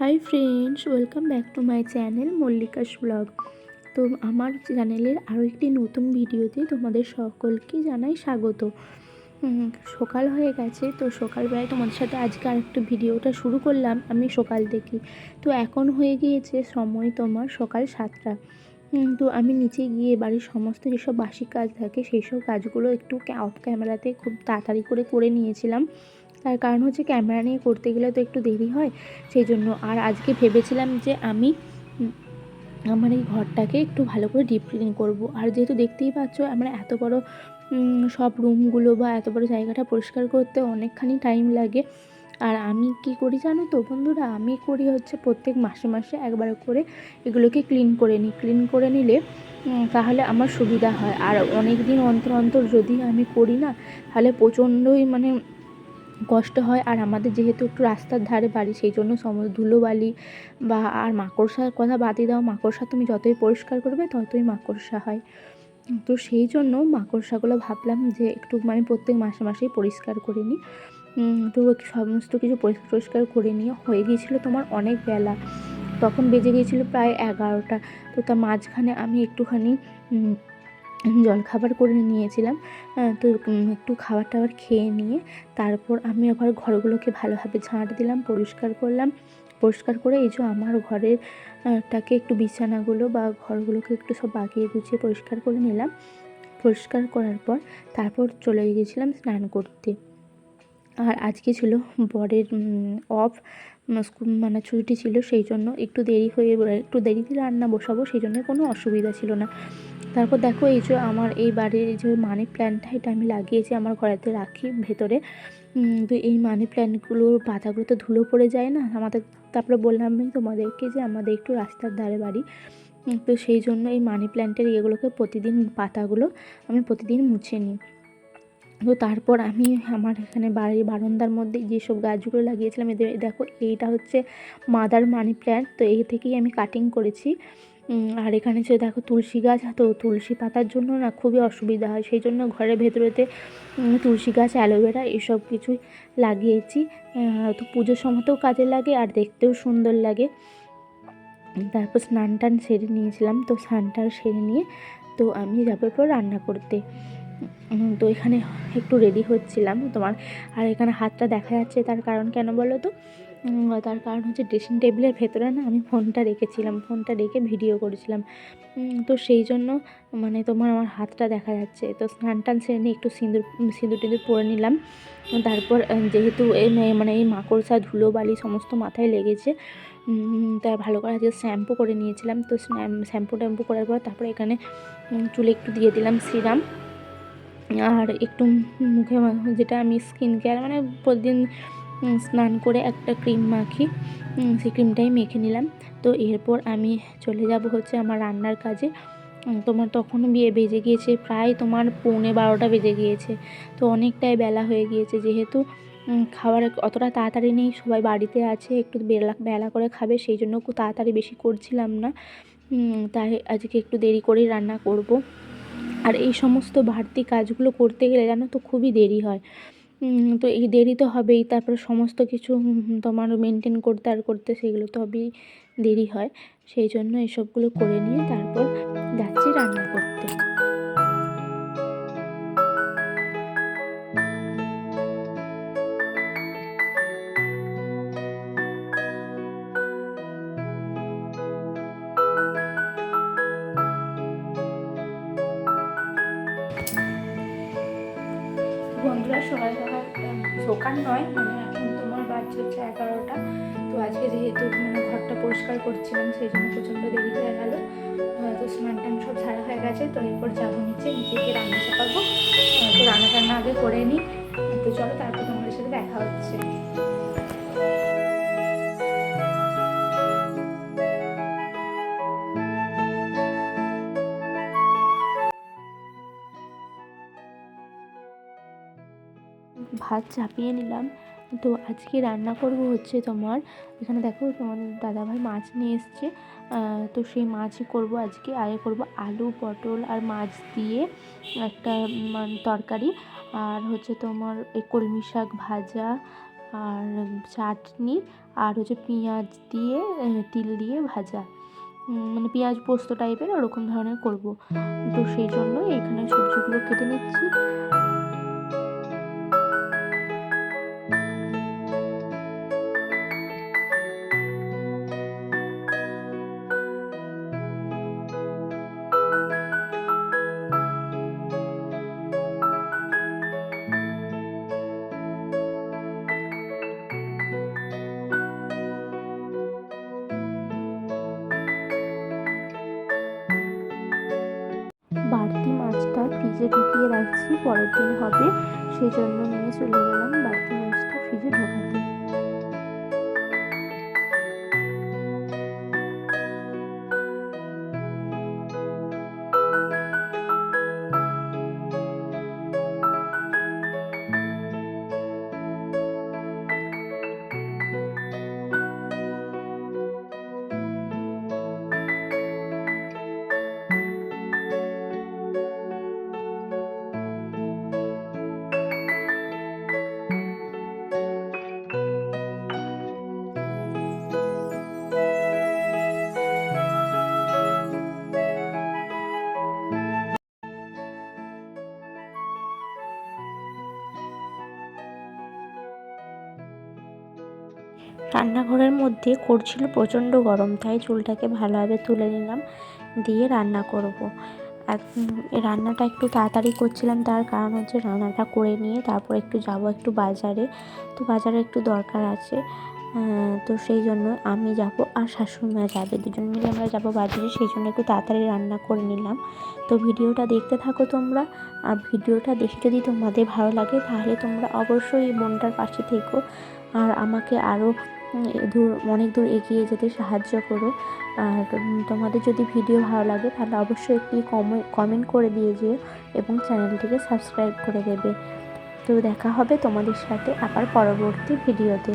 Hi friends, welcome back to my channel Mallika's vlog. তো আমার চ্যানেলের আরও একটি নতুন ভিডিওতে তোমাদের সকলকে জানাই স্বাগত। সকাল হয়ে গেছে, তো সকালবেলায় তোমাদের সাথে আজকে আর একটু ভিডিওটা শুরু করলাম আমি সকাল থেকে তো এখন হয়ে গিয়েছে সময় তোমার সকাল সাতটা। তো আমি নিচে গিয়ে বাড়ির সমস্ত যেসব বাসি কাজ থাকে সেই সব কাজগুলো একটু অফ ক্যামেরাতে খুব তাড়াতাড়ি করে করে নিয়েছিলাম। তার কারণ হচ্ছে ক্যামেরা নিয়ে করতে গেলে তো একটু দেরি হয়, সেই জন্য। আর আজকে ভেবেছিলাম যে আমি আমার এই ঘরটাকে একটু ভালো করে ডিপ ক্লিন করব। আর যেহেতু দেখতেই পাচ্ছ, আমরা এত বড় সব রুমগুলো বা এত বড় জায়গাটা পরিষ্কার করতে অনেকখানি টাইম লাগে। আর আমি কি করি জানো তো বন্ধুরা? আমি করি হচ্ছে প্রত্যেক মাসে মাসে একবার করে এগুলোকে ক্লিন করে নিই। ক্লিন করে নিলে তাহলে আমার সুবিধা হয়। আর অনেক দিন অন্তর অন্তর যদি আমি করি না, তাহলে প্রচণ্ডই মানে কষ্ট হয় আর আমাদের যেহেতু একটু রাস্তার ধারে বাড়ি, সেই জন্য সম, ধুলোবালি বা আর মাকড়সার কথা বাদই দাও, মাকড়সা তুমি যতই পরিষ্কার করবে ততই মাকড়সা হয়। তো সেই জন্য মাকড়সাগুলো ভাবলাম যে একটু মানে প্রত্যেক মাসে মাসেই পরিষ্কার করে নিই। তো সমস্ত কিছু পরিষ্কার পরিষ্কার করে নিয়ে হয়ে গিয়েছিল তোমার অনেক বেলা। তখন বেজে গিয়েছিল প্রায় এগারোটা। তো তার মাঝখানে আমি একটুখানি জলখাবার করে নিয়েছিলাম। তো একটু খাবার টাবার খেয়ে নিয়ে তারপর আমি আবার ঘরগুলোকে ভালোভাবে ঝাঁট দিলাম, পরিষ্কার করলাম। পরিষ্কার করে এই যে আমার ঘরের টাকে একটু বিছানাগুলো বা ঘরগুলোকে একটু সব বাগিয়ে গুছিয়ে পরিষ্কার করে নিলাম। পরিষ্কার করার পর তারপর চলে গিয়েছিলাম স্নান করতে। আর আজকে ছিল বরের অফ। স্কুল মানে ছুটি ছিল সেই জন্য একটু দেরি হয়ে একটু দেরিতে রান্না বসাবো সেই জন্য কোনো অসুবিধা ছিল না। তারপর দেখো এই যে আমার এই বাড়ির যে মানি প্ল্যান্টটা এটা আমি লাগিয়েছি আমার ঘরেতে রাখি ভেতরে। তো এই মানি প্ল্যান্টগুলোর পাতাগুলো তো ধুলো পড়ে যায় না? আমাদের, তারপরে বললাম আমি তোমাদেরকে যে আমাদের একটু রাস্তার ধারে বাড়ি। তো সেই জন্য এই মানি প্ল্যান্টের ইয়েগুলোকে প্রতিদিন, পাতাগুলো আমি প্রতিদিন মুছে নিই। তো তারপর আমি আমার এখানে বাড়ির বারান্দার মধ্যে যেসব গাছগুলো লাগিয়েছিলাম, এদের দেখো, এইটা হচ্ছে মাদার মানি প্ল্যান্ট তো এই থেকেই আমি কাটিং করেছি। আর এখানে যে দেখো তুলসী গাছ, তো তুলসী পাতার জন্য না খুবই অসুবিধা হয়, সেই জন্য ঘরের ভেতরেতে তুলসী গাছ, অ্যালোভেরা এসব কিছুই লাগিয়েছি। তো পুজোর সময়তেও কাজে লাগে আর দেখতেও সুন্দর লাগে। তারপর স্নান টান সেরে নিয়েছিলাম, তো স্নান টান সেরে নিয়ে, তো আমি যাব পর রান্না করতে। তো এখানে একটু রেডি হচ্ছিলাম তোমার। আর এখানে হাতটা দেখা যাচ্ছে তার কারণ কেন বলো তো? তার কারণ হচ্ছে ড্রেসিং টেবিলের ভেতরে না আমি ফোনটা রেখেছিলাম, ফোনটা রেখে ভিডিও করেছিলাম। তো সেই জন্য মানে তোমার আমার হাতটা দেখা যাচ্ছে। তো স্নান টান সেরে নিয়ে একটু সিঁদুর সিঁদুর টিঁদুর পরে নিলাম। তারপর যেহেতু এই মানে এই মাকড়সা, ধুলো, বালি সমস্ত মাথায় লেগেছে তা ভালো করে আজকে শ্যাম্পু করে নিয়েছিলাম। তো শ্যাম্পু ট্যাম্পু করার পর তারপরে এখানে চুলে একটু দিয়ে দিলাম সিরাম। আর একটু মুখে যেটা আমি স্কিন কেয়ার মানে প্রতিদিন স্নান করে একটা ক্রিম মাখি সেই ক্রিমটাই মেখে নিলাম। তো এরপর আমি চলে যাব হচ্ছে আমার রান্নার কাজে। তোমার তখন বিয়ে বেজে গিয়েছে প্রায় তোমার পৌনে বারোটা বেজে গিয়েছে। তো অনেকটাই বেলা হয়ে গিয়েছে যেহেতু খাবার অতটা তাড়াতাড়ি নেই। সবাই বাড়িতে আছে, একটু বেলা বেলা করে খাবে, সেই জন্য খুব তাড়াতাড়ি বেশি করছিলাম না। তাই আজকে একটু দেরি করেই রান্না করব। আর এই সমস্ত বাড়তি কাজগুলো করতে গেলে জানো তো খুবই দেরি হয়। তো এই দেরি তো হবেই, তারপরে সমস্ত কিছু তোমার মেনটেন করতে আর করতে সেগুলো তো হবেই, দেরি হয়। সেই জন্য এসবগুলো করে নিয়ে তারপর যাচ্ছি রান্না করতে। বন্ধুরা, সকাল সকাল সকাল নয় মানে এখন তোমার বাজছে হচ্ছে এগারোটা। তো আজকে যেহেতু মানে ঘরটা পরিষ্কার করছিলাম, সেই জন্য প্রচণ্ড দেরি হয়ে গেল। তো স্নান টান সব ঝাড়া হয়ে গেছে, তো এরপর যাব নিচে গিয়ে রান্না চাপাবো তো রান্না টান্না আগে করে নিই। তো চলো, তারপর তোমাদের সাথে দেখা হচ্ছে। ভাত চাপিয়ে নিলাম। তো আজকে রান্না করব হচ্ছে তোমার, এখানে দেখো তোমার দাদাভাই মাছ নিয়ে এসছে। তো সেই মাছই করব আজকে। আগে করব আলু, পটল আর মাছ দিয়ে একটা তরকারি। আর হচ্ছে তোমার এই কলমি শাক ভাজা আর চাটনি আর হচ্ছে পেঁয়াজ দিয়ে তিল দিয়ে ভাজা। মানে পেঁয়াজ পোস্ত টাইপের ওরকম ধরনের করব। তো সেই জন্য এখানে সবজিগুলো কেটে নিচ্ছি। ফ্রিজে ঢুকিয়ে রাখছি পরের দিন হবে সেই জন্য নিয়ে চলে গেলাম। রান্নাঘরের মধ্যে করছিল প্রচণ্ড গরম, তাই চুলটাকে ভালোভাবে তুলে নিলাম, দিয়ে রান্না করব। রান্নাটা একটু তাড়াতাড়ি করছিলাম, তার কারণ হচ্ছে রান্নাটা করে নিয়ে তারপর একটু যাব একটু বাজারে। তো বাজারে একটু দরকার আছে তো সেই জন্য আমি যাব আর শাশুড়ি মা যাবে, দুজন মিলে আমরা যাব বাজারে, সেই জন্য একটু তাড়াতাড়ি রান্না করে নিলাম। তো ভিডিওটা দেখতে থাকো তোমরা, আর ভিডিওটা দেখে যদি তোমাদের ভালো লাগে তাহলে তোমরা অবশ্যই বোনটার পাশে থেকো। আর আমাকে আরও দূর, অনেক দূর এগিয়ে যেতে সাহায্য করো। আর তোমাদের যদি ভিডিও ভালো লাগে, তাহলে অবশ্যই একটি কমেন্ট করে দিয়ে যেও এবং চ্যানেলটিকে সাবস্ক্রাইব করে দেবে। তো দেখা হবে তোমাদের সাথে আবার পরবর্তী ভিডিওতে।